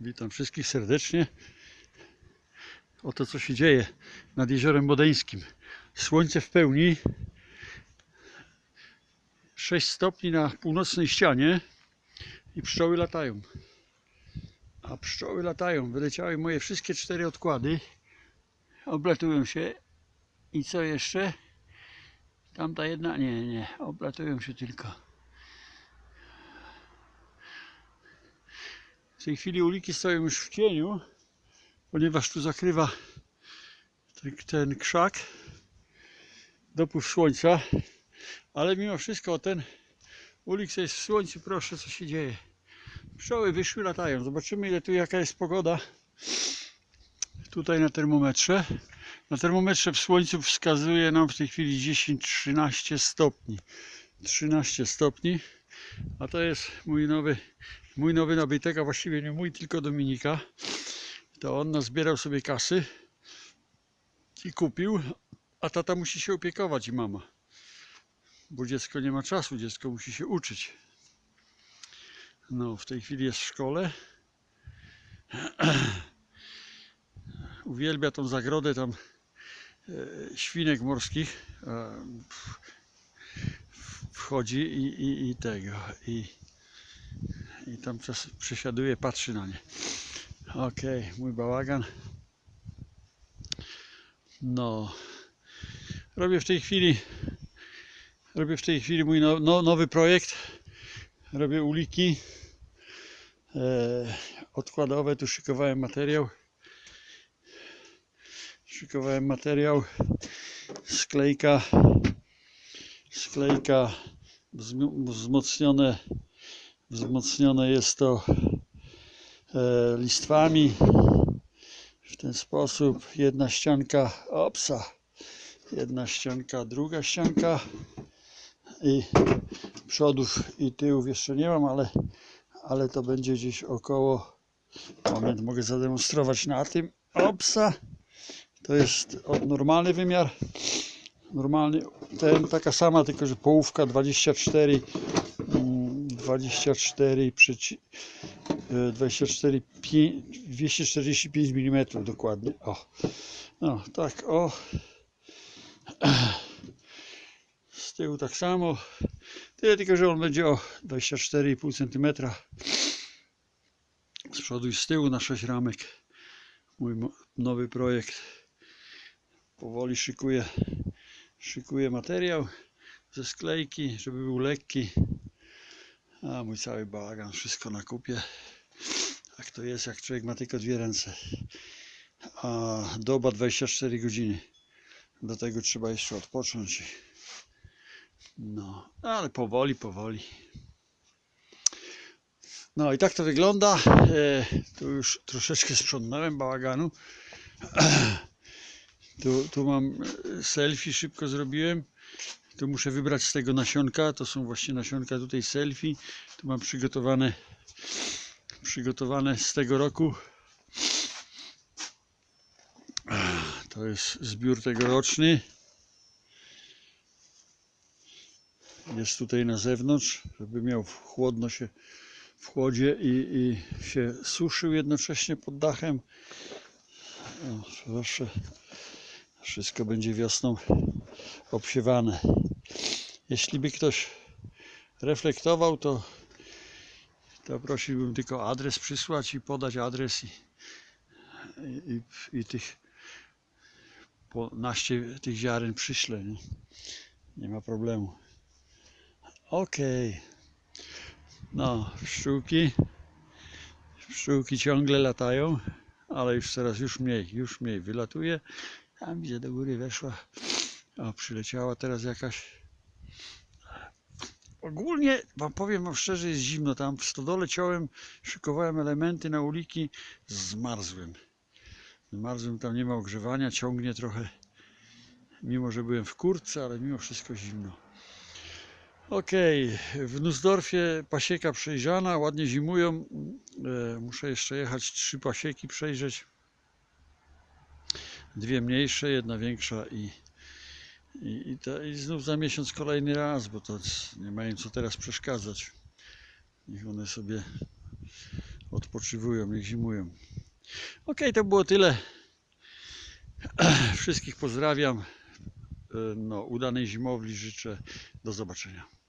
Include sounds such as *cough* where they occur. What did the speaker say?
Witam wszystkich serdecznie. Oto co się dzieje nad jeziorem Bodeńskim. Słońce w pełni. 6 stopni na północnej ścianie i pszczoły latają. A pszczoły latają. Wyleciały moje wszystkie cztery odkłady. Oblatują się. I co jeszcze? Tamta jedna? Nie, nie. Oblatują się tylko. Tej chwili uliki stoją już w cieniu, ponieważ tu zakrywa ten, ten krzak dopływ słońca, ale mimo wszystko ten ulik jest w słońcu, proszę co się dzieje. Pszczoły wyszły, latają. Zobaczymy ile tu jaka jest pogoda. Tutaj na termometrze. Na termometrze w słońcu wskazuje nam w tej chwili 10-13 stopni. 13 stopni. A to jest mój nowy, mój nowy nabytek, a właściwie nie mój, tylko Dominika. To on nazbierał sobie kasy i kupił, a tata musi się opiekować i mama. Bo dziecko nie ma czasu, dziecko musi się uczyć. No, w tej chwili jest w szkole. *clears throat* Uwielbia tą zagrodę tam e, świnek morskich. Wchodzi i, i, i tego i, i tam czas przesiaduje, patrzy na nie. Okej, mój bałagan. No. Robię w tej chwili robię w tej chwili mój no, no, nowy projekt. Robię uliki e, odkładowe. Tu szykowałem materiał. Szykowałem materiał. Sklejka sklejka wzm- wzmocnione wzmocnione jest to e, listwami. W ten sposób jedna ścianka opsa jedna ścianka druga ścianka. I przodów i tyłów jeszcze nie mam ale ale to będzie gdzieś około moment mogę zademonstrować na tym. Opsa to jest normalny wymiar normalny, ten taka sama, tylko że połówka 24 mm, 24 przeci, e, 24 pię- 245 mm dokładnie. O. No tak o. Z tyłu tak samo. Tyle tylko że on będzie o 24,5 cm z przodu i z tyłu na 6 ramek. Mój nowy projekt. Powoli szykuję szykuję materiał ze sklejki, żeby był lekki. A mój cały bałagan, wszystko na kupie. Tak to jest, jak człowiek ma tylko dwie ręce. A doba 24 godziny. Do tego trzeba jeszcze odpocząć. No, ale powoli, powoli. No i tak to wygląda. E, tu już troszeczkę sprzątnąłem bałaganu. *clears throat* Tu, tu mam e, selfie, szybko zrobiłem. Tu muszę wybrać z tego nasionka. To są właśnie nasionka tutaj selfie. Tu mam przygotowane przygotowane z tego roku. To jest zbiór tegoroczny. Jest tutaj na zewnątrz, żeby miał chłodno się w chłodzie i, i się suszył jednocześnie pod dachem. O, proszę. Wszystko będzie wiosną obsiewane. Jeśli by ktoś reflektował, to, to prosiłbym tylko adres przysłać i podać adres i, i, i, tych po naście tych ziaren przyślę. Nie, nie ma problemu. Okej. No, pszczółki. Pszczółki ciągle latają, ale już coraz już mniej, już mniej wylatuje. Tam widzę do góry weszła. O, przyleciała teraz jakaś. Ogólnie wam powiem wam szczerze, jest zimno. Tam w stodole ciąłem, szykowałem elementy na uliki, zmarzłem. Zmarzłem, tam nie ma ogrzewania, ciągnie trochę. Mimo, że byłem w kurtce, ale mimo wszystko zimno. Okej, w Nussdorfie pasieka przejrzana, ładnie zimują. E, muszę jeszcze jechać trzy pasieki przejrzeć dwie mniejsze, jedna większa i, i, i, to, i znów za miesiąc kolejny raz, bo to nie mają co teraz przeszkadzać. Niech one sobie odpoczywują, niech zimują. Ok, to było tyle. *clears throat* Wszystkich pozdrawiam. E, No, udanej zimowli życzę. Do zobaczenia.